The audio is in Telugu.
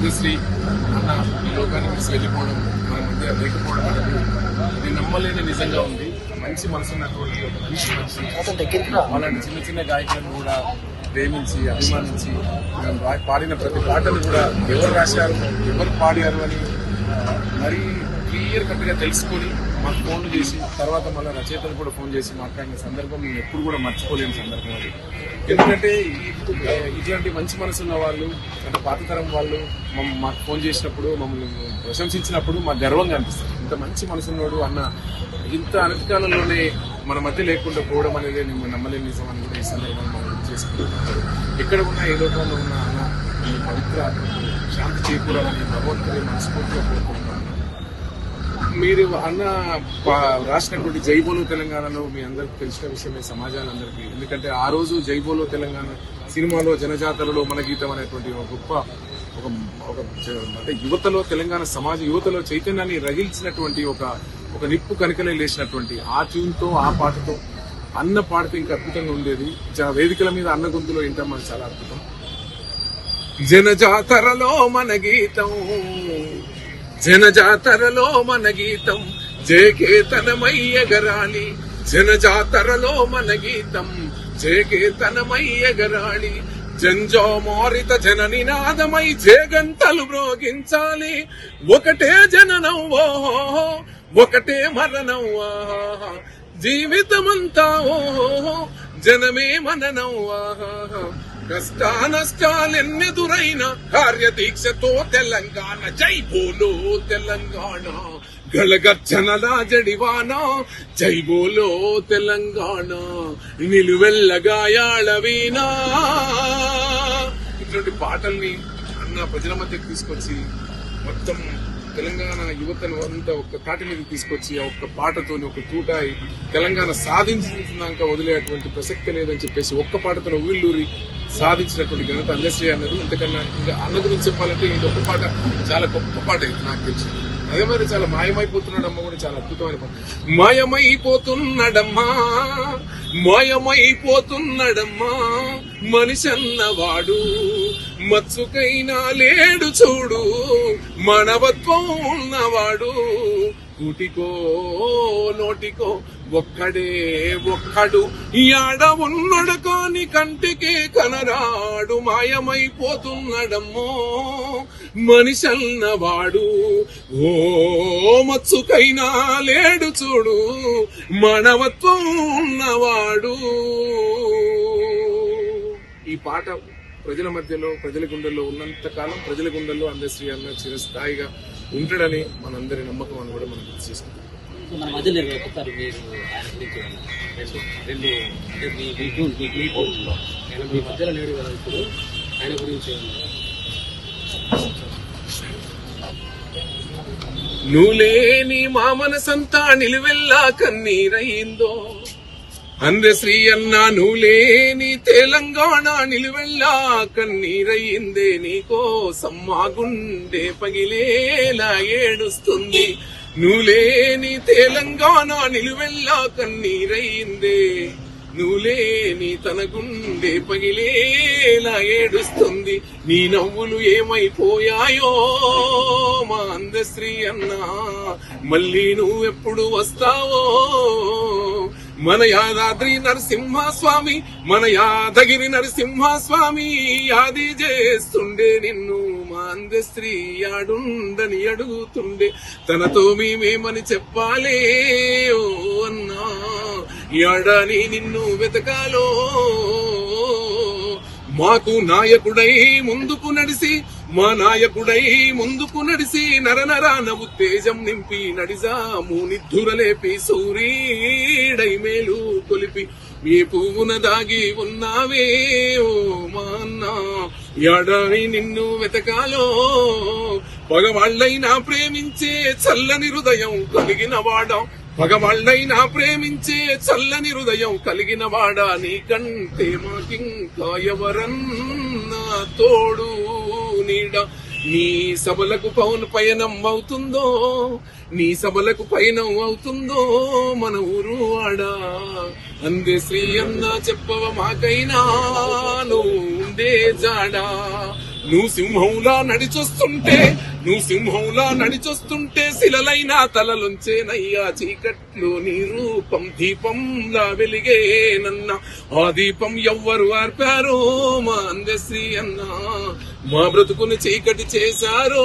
అందశ్రీ అన్న ఈ లోకాన్ని విడిచి వెళ్ళిపోవడం మన మధ్య లేకపోవడం అనేది ఇది నమ్మలేని నిజంగా ఉంది. మంచి మనసు ఉన్నటువంటి ఒక మంచి మనిషి అలాంటి చిన్న చిన్న గాయకులను కూడా ప్రేమించి అభిమానించి పాడిన ప్రతి పాటను కూడా ఎవరు రాశారు ఎవరు పాడారు అని మరీ క్లియర్ కట్గా తెలుసుకొని మాకు ఫోన్ చేసి తర్వాత మళ్ళీ రచయితలు కూడా ఫోన్ చేసి మాట్లాడిన సందర్భం మేము ఎప్పుడు కూడా మర్చిపోలేని సందర్భం అది. ఎందుకంటే ఇటువంటి ఇట్లాంటి మంచి మనసు ఉన్న వాళ్ళు అంటే పాతతరం వాళ్ళు మాకు ఫోన్ చేసినప్పుడు మమ్మల్ని ప్రశంసించినప్పుడు మాకు గర్వంగా అనిపిస్తుంది. ఇంత మంచి మనసున్నోడు అన్న ఇంత అనతికాలంలోనే మన మధ్య లేకుండా పోవడం అనేది నేను నమ్మలేని నిజం అని కూడా ఈ సందర్భంగా మనం చేసుకుంటున్నాను ఎక్కడ ఉన్నా ఏ లోకంలో ఉన్నా అన్న ఈ పవిత్ర శాంతి చేకూరాలని భగవంతుని మనస్ఫూర్తిగా కోరుకుంటున్నాను మీరు అన్న రాసినటువంటి జైబోలో తెలంగాణలో మీ అందరికి తెలిసిన విషయమే సమాజాలందరికీ. ఎందుకంటే ఆ రోజు జైబోలో తెలంగాణ సినిమాలో జనజాతరలో మన గీతం అనేటువంటి ఒక గొప్ప ఒక ఒక అంటే యువతలో తెలంగాణ సమాజ యువతలో చైతన్యాన్ని రగిల్చినటువంటి ఒక ఒక నిప్పు కనికలే లేచినటువంటి ఆ ట్యూన్తో ఆ పాటతో అన్న పాడితే ఇంకా అద్భుతంగా ఉండేది. జ- వేదికల మీద అన్న గొంతులో వింటాం మనకు చాలా అద్భుతం. జనజాతరలో మన గీతం జనజాతరలో మన గీతం జయకేతనమయ్యగరాలి జనజాతరలో మన గీతం జయకేతనమయ్యగరాలి జంజోమోరిత జన నినాదమై జేగంటలు మ్రోగించాలి ఒకటే జననం ఓహో ఒకటే మరణం ఆహా. జీవితమంతా ఓహో జనమే మననం ఆహా. కష్టానష్టాలెన్నెదురైన కార్యదీక్షతో తెలంగాణ జై బోలో తెలంగాణ. గళగర్జనల జడివాన జై బోలో తెలంగాణ. నిలువెల్లగాయాళ వీణా ఇటువంటి పాటల్ని అన్న ప్రజల మధ్యకి తీసుకొచ్చి మొత్తం తెలంగాణ యువతను అంతా ఒక్క తాటి మీద తీసుకొచ్చి ఒక్క పాటతోని ఒక తూటాయి తెలంగాణ సాధించినాక వదిలేటువంటి ప్రసక్తి లేదని చెప్పేసి ఒక్క పాటతో ఊళ్ళూరి సాధించినటువంటి ఘనత అందశ్రీ అన్నది. ఇంతకన్నా ఇంకా అన్న గురించి చెప్పాలంటే ఇది ఒక పాట చాలా గొప్ప పాట ఇది నాకు తెలిసి. అదే మరి చాలా మాయమైపోతున్నాడమ్మ కూడా చాలా అద్భుతమైన పాట. మాయమైపోతున్నాడమ్మా మాయమైపోతున్నాడమ్మా మనిషి అన్నవాడు మత్సుకైనా లేడు చూడు మనవత్వం ఉన్నవాడు కూటికో నోటికో ఒక్కడే ఒక్కడు. ఆడ ఉన్నడు కాని కంటికి కనరాడు. మాయమైపోతున్నాడమ్మో. మనిషన్నవాడు. ఓ మత్సుకైనా లేడు చూడు. మానవత్వం ఉన్నవాడు. ఈ పాట ప్రజల మధ్యలో ప్రజల గుండెల్లో ఉన్నంత కాలం ప్రజల గుండెల్లో అందశ్రీ అన్న చిరస్థాయిగా ఉంటాడని మనందరి నమ్మకం అని కూడా మనం గుర్తు చేసుకుంటాం మన మధ్యలో ఒకసారి మీరు ఆయన గురించి రెండు రెండు అంటే మీ మీ ట్యూన్ మీ మీ ట్యూన్లో ఆయన మీ మధ్యలో లేడు కదా ఇప్పుడు. ఆయన గురించి ఏమన్నా? నువ్వులేని మా మనసంతా నిలువెల్లా కన్నీరయిందో అందశ్రీ అన్న నువ్వులేని తెలంగాణ నిలువెల్లా కన్నీరయ్యిందే నీకోసం మా గుండె పగిలేలా ఏడుస్తుంది. నువ్వులేని తెలంగాణ నిలువెల్లా కన్నీరయిందే నువ్వులేని తన గుండె పగిలేలా ఏడుస్తుంది. నీ నవ్వులు ఏమైపోయాయో మా అందశ్రీ అన్నా. మళ్ళీ నువ్వెప్పుడు వస్తావో మన యాదాద్రి నరసింహస్వామి మన యాదగిరి నరసింహస్వామి యాది చేస్తుండే నిన్ను మాంద స్త్రీ యాడుండని అడుగుతుండే. తనతో మేమేమని చెప్పాలే? ఓ అన్నా యాడని నిన్ను వెతకాలో? మాకు నాయకుడై ముందుకు నడిసి మా నాయకుడై ముందుకు నడిసి నరనరాన ఉత్తేజం నింపి నడిజాము నిద్ధురలేపి సూరీడై మేలు కొలిపి మీ పువ్వున దాగి ఉన్నావే ఓ మా అన్న యాడని నిన్ను వెతకాలో పగవాళ్ళైనా ప్రేమించే చల్లని హృదయం కలిగిన వాడా. పగవాళ్ళైనా ప్రేమించే చల్లని హృదయం కలిగిన వాడా. నీకంటే మాకింకా ఎవరన్నా తోడు. నీడ నీ సభలకు పౌన పయనం అవుతుందో? నీ సభలకు పయనం అవుతుందో? మన ఊరు వాడ అందే శ్రీ అన్న చెప్పవ మాకైనా నువ్వు ఉండే జాడా. నువ్వు సింహంలా నడిచొస్తుంటే నువ్వు సింహంలా నడిచొస్తుంటే శిలలైన తలలుంచేనయ్యా చీకట్లు నీ రూపం దీపంలా వెలిగేనన్నా ఆ దీపం ఎవ్వరు ఆర్పారో మా అందశ్రీ అన్నా. మా బ్రతుకుని చీకటి చేశారో